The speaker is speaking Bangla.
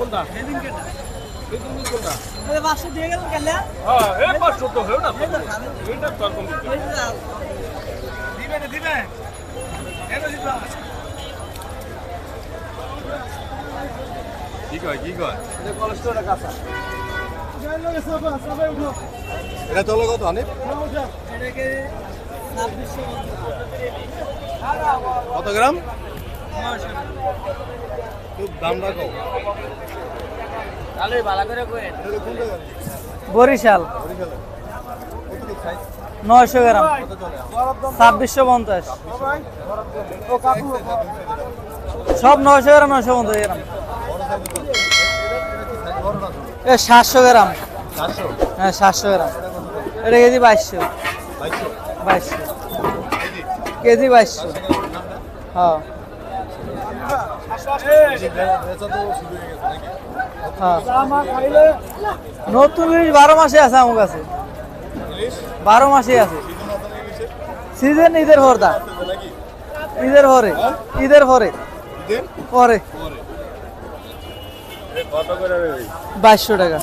কোনটা? হ্যাঁ এটা চলো কত আনি কত গ্রাম? বরিশাল। নয়শো গ্রাম। ছাব্বিশশো পঞ্চাশ। সব নয়শো গ্রাম নয়শো পঞ্চাশ গ্রাম? এ সাতশো গ্রাম। হ্যাঁ সাতশো গ্রাম। এটা কেজি বাইশশো। বাইশশো? কেজি? কেজি বাইশশো। হ্যাঁ। নতুন ইলিশ বারো মাসে আছে আমার কাছে। বারো মাসে আছে। সিজন ঈদের ভরদা তো নাকি ঈদের পরে। ঈদের? পরে। পরে। বাইশশো টাকা।